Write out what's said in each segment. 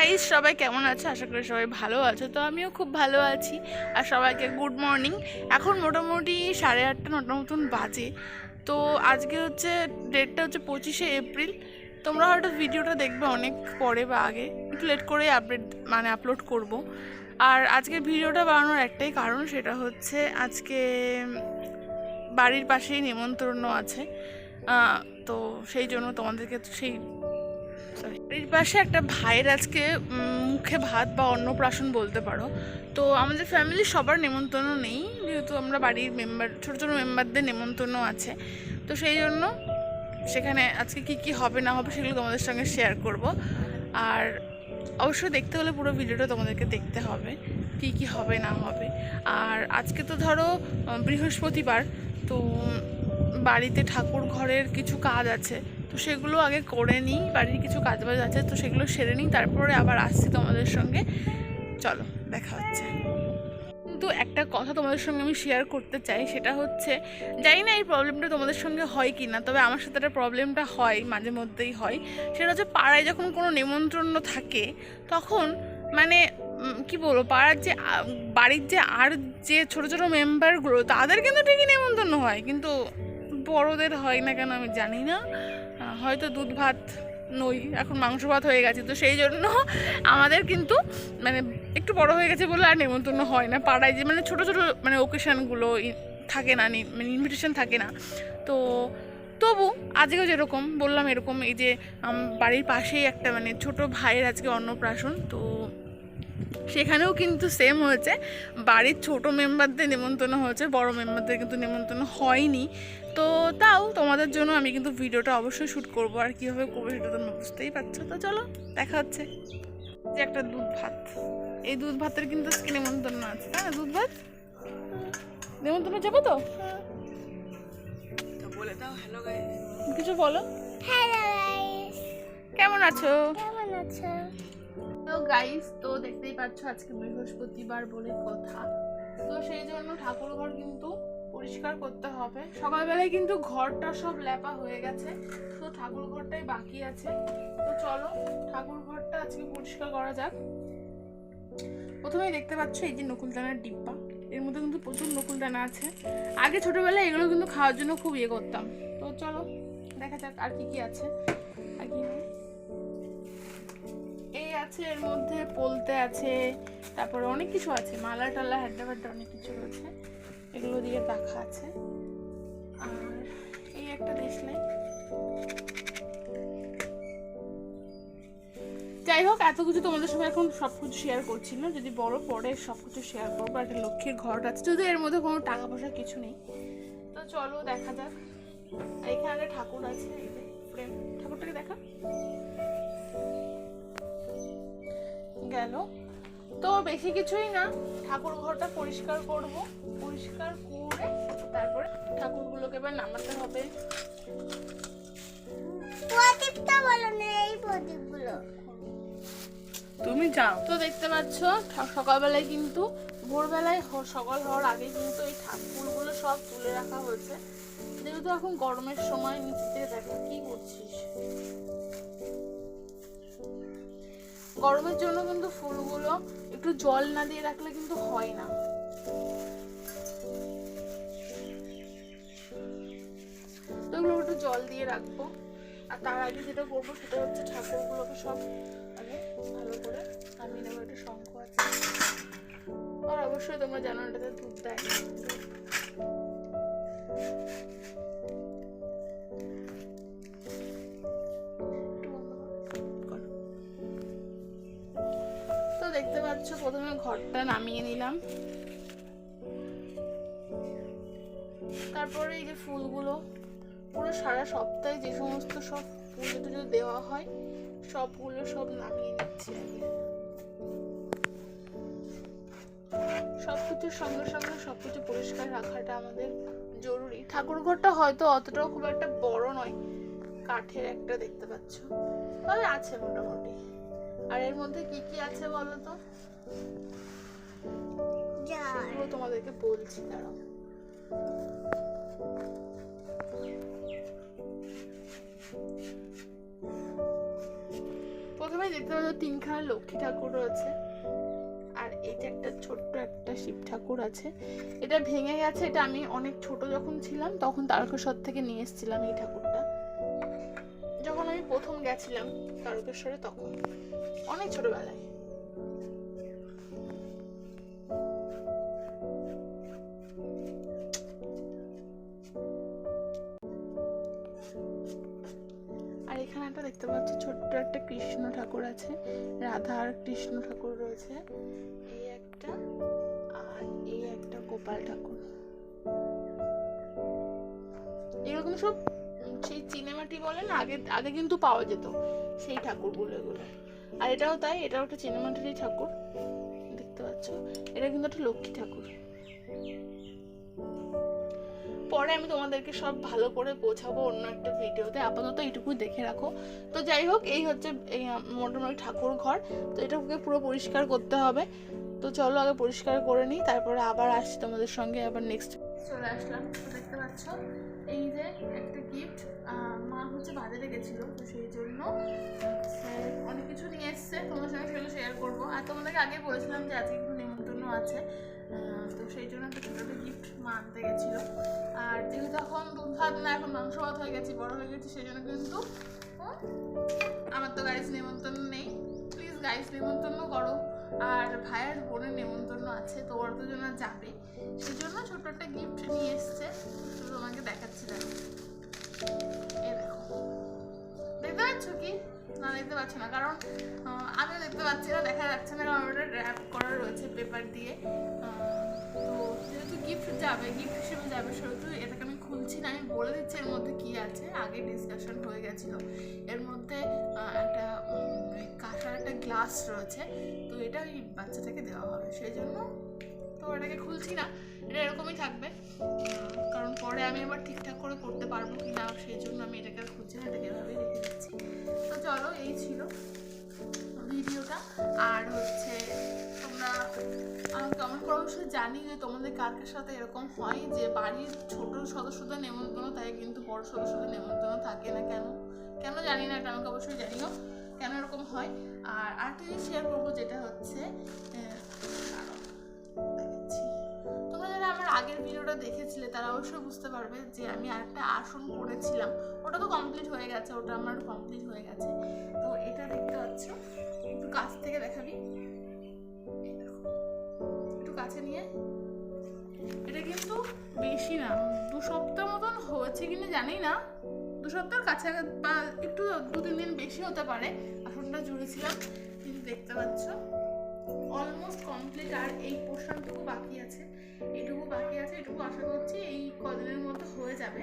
Guys সবাই কেমন আছে? আশা করি সবাই ভালো আছে। তো আমিও খুব ভালো আছি। আর সবাইকে গুড মর্নিং এখন মোটামুটি সাড়ে আটটা নটার মতন বাজে। তো আজকে হচ্ছে ডেটটা হচ্ছে পঁচিশে এপ্রিল। তোমরা হয়তো ভিডিওটা দেখবে অনেক পরে বা আগে। একটু লেট করে আপডেট মানে আপলোড করব। আর আজকে ভিডিওটা বানানোর একটাই কারণ, সেটা হচ্ছে আজকে বাড়ির পাশেই নেমন্তন্ন আছে। তো সেই জন্য তোমাদেরকে সেই এর পাশে একটা ভাইয়ের আজকে মুখে ভাত বা অন্নপ্রাশন বলতে পারো। তো আমাদের ফ্যামিলির সবার নেমন্তন্ন নেই, যেহেতু আমরা বাড়ির মেম্বার ছোটো ছোটো মেম্বারদের নেমন্তন্ন আছে। তো সেই জন্য সেখানে আজকে কি কি হবে, না হবে সেগুলো তোমাদের সঙ্গে শেয়ার করব। আর অবশ্যই দেখতে হলে পুরো ভিডিওটা তোমাদেরকে দেখতে হবে, কি কি হবে, না হবে। আর আজকে তো ধরো, বৃহস্পতিবার, তো বাড়িতে ঠাকুর ঘরের কিছু কাজ আছে। তো সেগুলো আগে করে নিই, বাড়ির কিছু কাজ বাজ আছে তো সেগুলো সেরে নিই, তারপরে আবার আসছি তোমাদের সঙ্গে। চলো, দেখা হচ্ছে। কিন্তু একটা কথা তোমাদের সঙ্গে আমি শেয়ার করতে চাই, সেটা হচ্ছে, জানি না এই প্রবলেমটা তোমাদের সঙ্গে হয় কি না তবে আমার সাথে একটা প্রবলেমটা হয়, মাঝে মধ্যেই হয়। সেটা হচ্ছে পাড়ায় যখন কোনো নিমন্ত্রণ থাকে, তখন মানে কি বলব, পাড়ার যে বাড়ির যে আর যে ছোট ছোট মেম্বারগুলো তাদের কিন্তু ঠিকই নেমন্তন্ন হয়, কিন্তু বড়দের হয় না কেন আমি জানি না। হয়তো দুধ, ভাত, নই, এখন মাংস, ভাত হয়ে গেছে। তো সেই জন্য আমাদের কিন্তু মানে একটু বড় হয়ে গেছে বলে আর নেমন্তন্ন হয় না। পাড়ায় যে মানে ছোটো ছোটো মানে ওকেশানগুলো থাকে না মানে ইনভিটেশন থাকে না। তো তবু আজকেও যেরকম বললাম এরকম, এই যে বাড়ির পাশেই একটা মানে ছোট ভাইয়ের আজকে অন্নপ্রাশন। তো সেখানেও কিন্তু সেম হয়েছে। বাড়ির ছোট মেম্বারদের নেমন্তন্ন হয়েছে, বড় মেম্বারদের কিন্তু নেমন্তন্ন হয়নি। তো তাও তোমাদের জন্য আমি কিন্তু ভিডিওটা অবশ্যই শ্যুট করব। আর কীভাবে করব সেটা তোমরা বুঝতেই পারছ। তো চলো দেখা হচ্ছে। যে একটা দুধ ভাত। এই দুধ ভাতের কিন্তু আজকে নেমন্তন্ন আছে। তাই না দুধ ভাত? নেমন্তন্ন যাব তো? তো বলে দাও হ্যালো গাইস কিছু বলো। হ্যালো কেমন আছো? কেমন আছো? তো গাইস তো দেখতেই পাচ্ছ আজকে বৃহস্পতিবার বলে কথা। তো সেই জন্য ঠাকুর ঘর কিন্তু পরিষ্কার করতে হবে। সকালবেলায় কিন্তু ঘরটা সব ল্যাপা হয়ে গেছে। তো ঠাকুর ঘরটাই বাকি আছে। তো চলো, ঠাকুর ঘরটা আজকে পরিষ্কার করা যাক। প্রথমেই দেখতে পাচ্ছ এই যে নকুলদানার ডিব্বা। এর মধ্যে কিন্তু প্রচুর নকুলদানা আছে। আগে ছোটবেলায় এগুলো কিন্তু খাওয়ার জন্য খুব ইয়ে করতাম। তো চলো, দেখা যাক আর কি কি আছে। আর কি এই আছে, এর মধ্যে পোলতে আছে, তারপরে অনেক কিছু আছে। মালা টালা হ্যাড্ডা ফ্যাড্ডা অনেক কিছু রয়েছে। এগুলো দিয়ে রাখা আছে। আর এই একটা দেশলাই যাই হোক, এত কিছু তোমাদের সঙ্গে এখন সব কিছু শেয়ার করছি না। যদি বড় পরে সব কিছু শেয়ার করব, একটা লক্ষ্মীর ঘর আছে। যদি এর মধ্যে কোনো টাকা পয়সা কিছু নেই। তো চলো দেখা যাক। এখানে একটা ঠাকুর আছে প্রেম ঠাকুরটাকে দেখা। গেল। তো বেশি কিছুই না। ঠাকুর ঘরটা পরিষ্কার করব। পরিষ্কার করে তারপরে ঠাকুরগুলোকে এবার নামাতে হবে। প্রদীপটা বলো না এই প্রদীপগুলো। তুমি যাও। তো দেখতে পাচ্ছ সকালবেলায় কিন্তু ভোরবেলায় সকাল হওয়ার আগে কিন্তু এই ঠাকুরগুলো সব তুলে রাখা হয়েছে। যেহেতু এখন গরমের সময় নিচে থেকে দেখো কি করছিস। গরমের জন্য কিন্তু ফুলগুলো একটু জল না দিয়ে রাখলে কিন্তু হয় না। জল দিয়ে রাখব। আর তার আগে যেটা করব সেটা হচ্ছে ঠাকুরগুলোকে সব আগে ভালো করে নামিয়ে নেব, একটা শঙ্খ আছে। আর অবশ্যই তোমরা জানো এটাতে দুধ দেয়। তো দেখতে পাচ্ছ, প্রথমে ঘরটা নামিয়ে নিলাম। তারপরে এই যে ফুলগুলো পুরো সারা সপ্তাহে যে সমস্ত সব পুজো টুজো দেওয়া হয় সবগুলো সব নামিয়ে নিচ্ছি আগে সবকিছুর সঙ্গে সঙ্গে সবকিছু পরিষ্কার রাখাটা আমাদের জরুরি। ঠাকুর ঘরটা হয়তো অতটাও খুব একটা বড় নয় কাঠের একটা দেখতে পাচ্ছ। তবে আছে মোটামুটি। আর এর মধ্যে কি কি আছে বলো তো? সেগুলো তোমাদেরকে বলছি দাঁড়াও। প্রথমে দেখতে পাচ্ছ তিনখানা লক্ষ্মী ঠাকুর রয়েছে। আর এটা একটা ছোট্ট একটা শিব ঠাকুর আছে। এটা ভেঙে গেছে, এটা আমি অনেক ছোট যখন ছিলাম, তখন তারকেশ্বর থেকে নিয়ে এসেছিলাম এই ঠাকুরটা। যখন আমি প্রথম গেছিলাম তারকেশ্বরে, তখন। অনেক ছোটবেলায়। কৃষ্ণ ঠাকুর আছে, রাধা আর কৃষ্ণ ঠাকুর রয়েছে। এই একটা আর এই একটা গোপাল ঠাকুর। এরকম সব সেই চিনেমাটি বলে না, আগে আগে কিন্তু পাওয়া যেত সেই ঠাকুরগুলো এগুলো। আর এটাও তাই, এটাও একটা চিনেমাটিরই ঠাকুর, দেখতে পাচ্ছ। এটা কিন্তু একটা লক্ষ্মী ঠাকুর। পরে আমি তোমাদেরকে সব ভালো করে বোঝাবো অন্য একটা ভিডিওতে। আপাতত এইটুকু দেখে রাখো। তো যাই হোক, এই হচ্ছে, এই মোটামুটি ঠাকুর ঘর। তো এটাকে পুরো পরিষ্কার করতে হবে। তো চলো আগে পরিষ্কার করে নিই, তারপরে আবার আসছি তোমাদের সঙ্গে আবার নেক্সট চলে আসলাম। দেখতে পাচ্ছ, এই যে একটা গিফট মা হচ্ছে বাজারে গেছিল। তো সেই জন্য অনেক কিছু নিয়ে এসছে। তোমার সঙ্গে সেগুলো শেয়ার করব। আর তোমাদেরকে আগে বলেছিলাম যে আজকে একটু নেমন্তন্ন আছে। তো সেই জন্য একটা ছোটো গিফট মা আনতে গেছিল। যেহেতু এখন দুধ ভাত না, এখন মাংস ভাত হয়ে গেছি, বড় হয়ে গেছি, সেই জন্য কিন্তু আমার তো গাইস নেমন্তন্ন নেই। প্লিজ গাইস নেমন্তন্ন করো। আর ভাইয়ের বোনের নেমন্তন্ন আছে, তো ওরা দুজন যাবে। সেই জন্য ছোট্ট একটা গিফট নিয়ে এসছে, তো তোমাকে দেখাচ্ছি দেখো। দেখতে পাচ্ছ কি? না, দেখতে পাচ্ছ না, কারণ আমিও দেখতে পাচ্ছি না, দেখা যাচ্ছে না কারণ ওটা র্যাপ করা রয়েছে পেপার দিয়ে। তো যেহেতু গিফট যাবে গিফট হিসেবে যাবে সেহেতু এটাকে আমি খুলছি না, আমি বলে দিচ্ছি এর মধ্যে কি আছে। আগে ডিসকাশন হয়ে গেছিল। এর মধ্যে একটা কাঁসার একটা গ্লাস রয়েছে, তো এটা ওই বাচ্চাটাকে দেওয়া হবে। সেই জন্য তো এটাকে খুলছি না। এটা এরকমই থাকবে। কারণ পরে আমি আবার ঠিকঠাক করে করতে পারব কি না সেই জন্য আমি এটাকে খুলছি না, এটাকে এভাবেই রেখে দিচ্ছি। তো চলো, এই ছিল। আর হচ্ছে তোমরা কমেন্ট করে অবশ্যই জানি যে তোমাদের কার সাথে এরকম হয় যে বাড়ির ছোট সদস্যদের নেমন্তন্ন থাকে কিন্তু বড় সদস্যদের নেমন্তন্ন থাকে না কেন? কেন জানি না, এটা আমাকে অবশ্যই জানিও কেন এরকম হয়। আর আরেকটা জিনিস শেয়ার করব যেটা হচ্ছে। তোমরা যারা আমার আগের ভিডিওটা দেখেছিলে, তারা অবশ্যই বুঝতে পারবে যে আমি আরেকটা আসন করেছিলাম। ওটা তো কমপ্লিট হয়ে গেছে, ওটা আমার কমপ্লিট হয়ে গেছে। তো এটা দেখতে পাচ্ছ? একটু কাছ থেকে দেখাবি এই। একটু কাছে নিয়ে। এটা কিন্তু বেশি না, দু সপ্তাহ মতন হয়েছে কিনা জানি না। দু সপ্তাহের কাছে বা একটু দু তিন দিন বেশি হতে পারে, আসনটা জুড়েছিলাম, কিন্তু দেখতে পাচ্ছ। অলমোস্ট কমপ্লিট আর এই পোর্শনটুকু বাকি আছে এটুকু বাকি আছে এটুকু আশা করছি এই কদিনের মধ্যে হয়ে যাবে।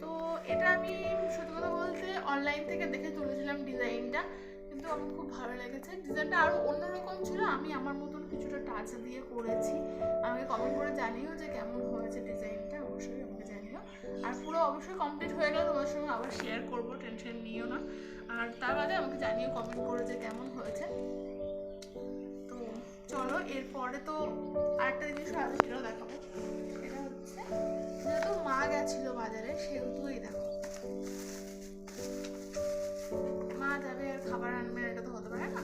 তো এটা আমি সত্যি কথা বলতে অনলাইন থেকে দেখে তুলেছিলাম ডিজাইনটা কিন্তু আমার খুব ভালো লেগেছে। ডিজাইনটা আরও অন্যরকম ছিল, আমি আমার মতন কিছুটা টাচ দিয়ে করেছি। আমাকে কমেন্ট করে জানিও যে কেমন হয়েছে ডিজাইনটা, অবশ্যই আমাকে জানিও। আর পুরো অবশ্যই কমপ্লিট হয়ে গেলে তোমার সঙ্গে আবার শেয়ার করব টেনশন নিও না। আর তার বাদে আমাকে জানিও কমেন্ট করে যে কেমন হয়েছে। তো চলো, এরপরে তো আরেকটা জিনিস আছে, সেটাও দেখাবো। এটা হচ্ছে, যেহেতু মা গেছিল বাজারে, সেহেতু এই দেখো। মা যাবে আর খাবার আনবে, এটা তো হতে পারে না।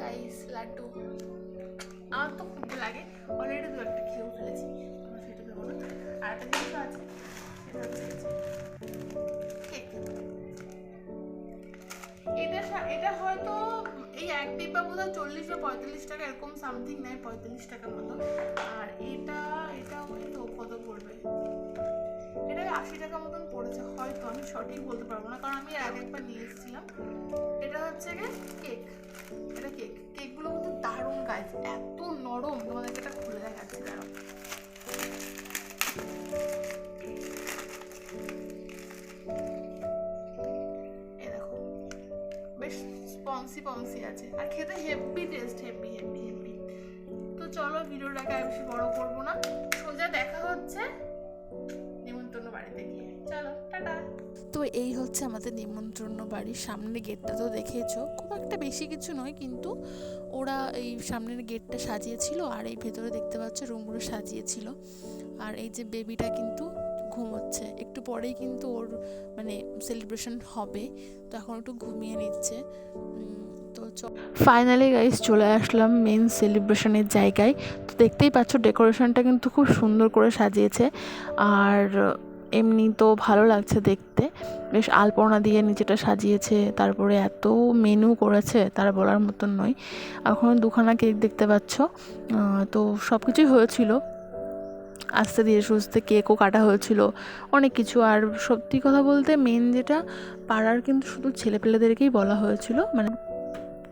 রাইস লাড্ডু। আমার তো খুব লাগে। অলরেডি দু একটা খেয়েও ফেলেছি। আমরা সেটা দেবো না। আর একটা জিনিস আছে কেক এটা এটা হয়তো এই এক ডিব্বা বোধ হয় চল্লিশ বা পঁয়তাল্লিশ টাকা, এরকম সামথিং নেয়, পঁয়তাল্লিশ টাকার মতো। আর এটা এটা ওই তো কত পড়বে? এটা আশি টাকা মতন পড়েছে। হয়তো, আমি সঠিক বলতে পারব না, কারণ আমি আগে একবার নিয়ে এসেছিলাম। এটা হচ্ছে গিয়ে কেক এটা কেক কেকগুলো কিন্তু দারুণ গাইজ এত নরম তোমাদেরকে এটা খুলে দেখাচ্ছি এই বেশ স্পঞ্সি পঞ্সি আছে। আর খেতে heavy taste heavy heavy heavy তো চলো ভিডিওটাকে আর বেশি বড় করব না। সোজা দেখা হচ্ছে নিমন্ত্রণ বাড়িতে গিয়ে। চলো, টাটা। তো এই হচ্ছে আমাদের নিমন্ত্রণ বাড়ির সামনের গেটটা। তো দেখেছ, খুব একটা বেশি কিছু নয়, কিন্তু ওরা এই সামনের গেটটা সাজিয়েছিল আর এই ভেতরে দেখতে পাচ্ছ রুমগুলো সাজিয়েছিল। আর এই যে বেবিটা কিন্তু ঘুমোচ্ছে। একটু পরেই কিন্তু ওর মানে সেলিব্রেশন হবে। তো এখন একটু ঘুমিয়ে নিচ্ছে। তো ফাইনালি গাইস চলে আসলাম মেন সেলিব্রেশনের জায়গায়। তো দেখতেই পাচ্ছ ডেকোরেশনটা কিন্তু খুব সুন্দর করে সাজিয়েছে। আর এমনি তো ভালো লাগছে দেখতে। বেশ আলপনা দিয়ে নিচেটা সাজিয়েছে। তারপরে এত মেনু করেছে, তার বলার মতন নয়। এখন দুখানা কেক দেখতে পাচ্ছ। তো সব কিছুই হয়েছিল। আস্তে ধীরে সুস্থে কেকও কাটা হয়েছিল। অনেক কিছু। আর সত্যি কথা বলতে মেন যেটা পাড়ার কিন্তু শুধু ছেলেপেলেদেরকেই বলা হয়েছিল। মানে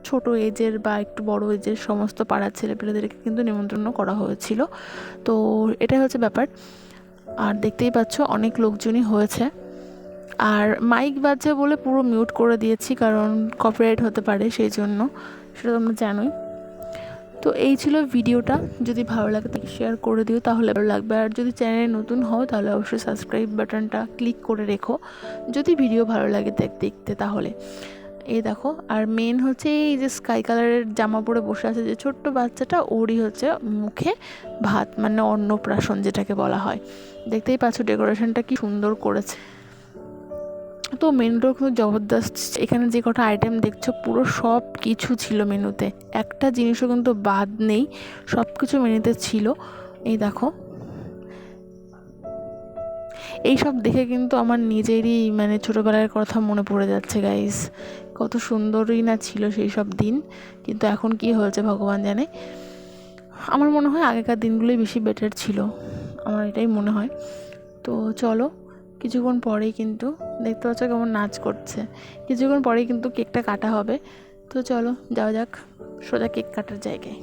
ছোট এজের বা একটু বড় এজের সমস্ত পাড়ার ছেলেপেলেদেরকে কিন্তু নিমন্ত্রণ করা হয়েছিল। তো এটাই হচ্ছে ব্যাপার। আর দেখতেই পাচ্ছ অনেক লোকজনই হয়েছে। আর মাইক বাজছে বলে পুরো মিউট করে দিয়েছি, কারণ কপিরাইট হতে পারে সেই জন্য। সেটা তোমরা জানোই। তো এই ছিল ভিডিওটা। যদি ভালো লাগে তাকে শেয়ার করে দিও, তাহলে ভালো লাগবে। আর যদি চ্যানেলে নতুন হও, তাহলে অবশ্যই সাবস্ক্রাইব বাটনটা ক্লিক করে রেখো। যদি ভিডিও ভালো লাগে দেখ- দেখতে তাহলে। এই দেখো, আর মেন হচ্ছে এই যে স্কাই কালারের জামা পরে বসে আছে যে ছোট্ট বাচ্চাটা, ওরই হচ্ছে মুখে ভাত মানে অন্নপ্রাশন যেটাকে বলা হয়। দেখতেই পাচ্ছ ডেকোরেশনটা কি সুন্দর করেছে। তো মেনুটাও কিন্তু জবরদস্ত। এখানে যে কটা আইটেম দেখছ, পুরো সব কিছু ছিল মেনুতে। একটা জিনিসও কিন্তু বাদ নেই, সব কিছু মেনুতে ছিল। এই দেখো। এই সব দেখে কিন্তু আমার নিজেরই মানে ছোটোবেলার কথা মনে পড়ে যাচ্ছে গাইস কত সুন্দরই না ছিল সেই সব দিন। কিন্তু এখন কি হয়েছে ভগবান জানে। আমার মনে হয় আগেকার দিনগুলোই বেশি বেটার ছিল। আমার এটাই মনে হয়। তো চলো কিছুক্ষণ পরেই কিন্তু, দেখতে পাচ্ছ কেমন নাচ করছে। কিছুক্ষণ পরেই কিন্তু কেকটা কাটা হবে। তো চলো, যাওয়া যাক সোজা কেক কাটার জায়গায়।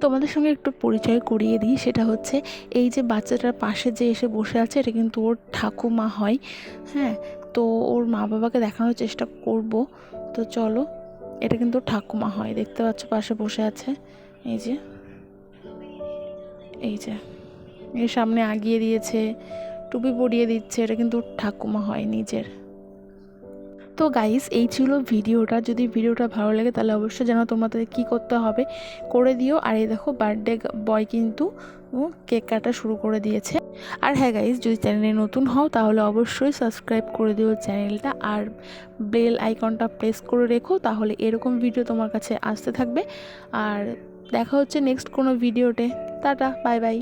তোমাদের সঙ্গে একটু পরিচয় করিয়ে দিই, সেটা হচ্ছে এই যে বাচ্চাটার পাশে যে এসে বসে আছে, এটা কিন্তু ওর ঠাকুমা হয়। হ্যাঁ তো ওর মা বাবাকে দেখানোর চেষ্টা করব। তো চলো, এটা কিন্তু ঠাকুমা হয়। দেখতে পাচ্ছ পাশে বসে আছে। এই যে এই যে, এর সামনে আগিয়ে দিয়েছে। টুপি পরিয়ে দিচ্ছে, এটা কিন্তু ঠাকুমা হয় নিজের। তো গাইস এই ছিল ভিডিওটা। যদি ভিডিওটা ভালো লাগে, তাহলে অবশ্যই যেন তোমাদের কী করতে হবে। করে দিও। আর এই দেখো বার্থডে বয় কিন্তু কেক কাটা শুরু করে দিয়েছে। আর হ্যাঁ গাইস যদি চ্যানেলে নতুন হও, তাহলে অবশ্যই সাবস্ক্রাইব করে দিও চ্যানেলটা আর বেল আইকনটা প্রেস করে রেখো, তাহলে এরকম ভিডিও তোমার কাছে আসতে থাকবে। আর দেখা হচ্ছে নেক্সট কোনো ভিডিওতে টাটা বাই বাই